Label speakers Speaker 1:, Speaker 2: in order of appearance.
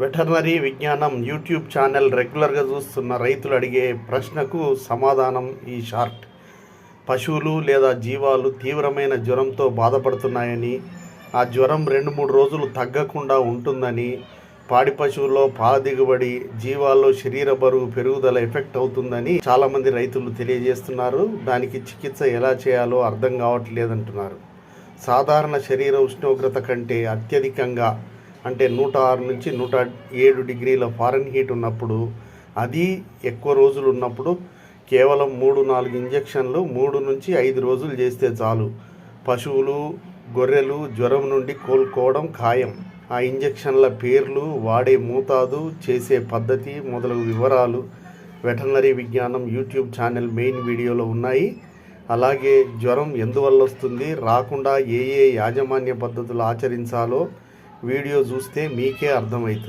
Speaker 1: Veterinary విజ్ఞానం YouTube channel రెగ్యులర్గా చూస్తున్న రైతులు అడిగే ప్రశ్నకు సమాధానం ఈ షార్ట్. పశువులు లేదా జీవాలు తీవ్రమైన జ్వరంతో బాధపడుతున్నాయని ఆ జ్వరం రెండు మూడు రోజులు తగ్గకుండా ఉంటుందని పాడి పశువుల్లో పాల దిగుబడి జీవాల్లో శరీర బరువు పెరుగుదల ఎఫెక్ట్ అవుతుందని చాలామంది రైతులు తెలియజేస్తున్నారు. దానికి చికిత్స ఎలా చేయాలో అర్థం కావట్లేదంటున్నారు. సాధారణ శరీర ఉష్ణోగ్రత కంటే అత్యధికంగా అంటే నూట ఆరు నుంచి నూట ఏడు డిగ్రీల ఫారెన్ హీట్ ఉన్నప్పుడు అది ఎక్కువ రోజులు ఉన్నప్పుడు కేవలం మూడు నాలుగు ఇంజెక్షన్లు మూడు నుంచి ఐదు రోజులు చేస్తే చాలు. పశువులు గొర్రెలు జ్వరం నుండి కోలుకోవడం ఖాయం. ఆ ఇంజెక్షన్ల పేర్లు వాడే మోతాదు చేసే పద్ధతి మొదలగు వివరాలు వెటర్నరీ విజ్ఞానం యూట్యూబ్ ఛానల్ మెయిన్ వీడియోలో ఉన్నాయి. అలాగే జ్వరం ఎందువల్ల వస్తుంది? రాకుండా ఏ ఏ యాజమాన్య పద్ధతులు ఆచరించాలో వీడియో చూస్తే మీకే అర్థమవుతుంది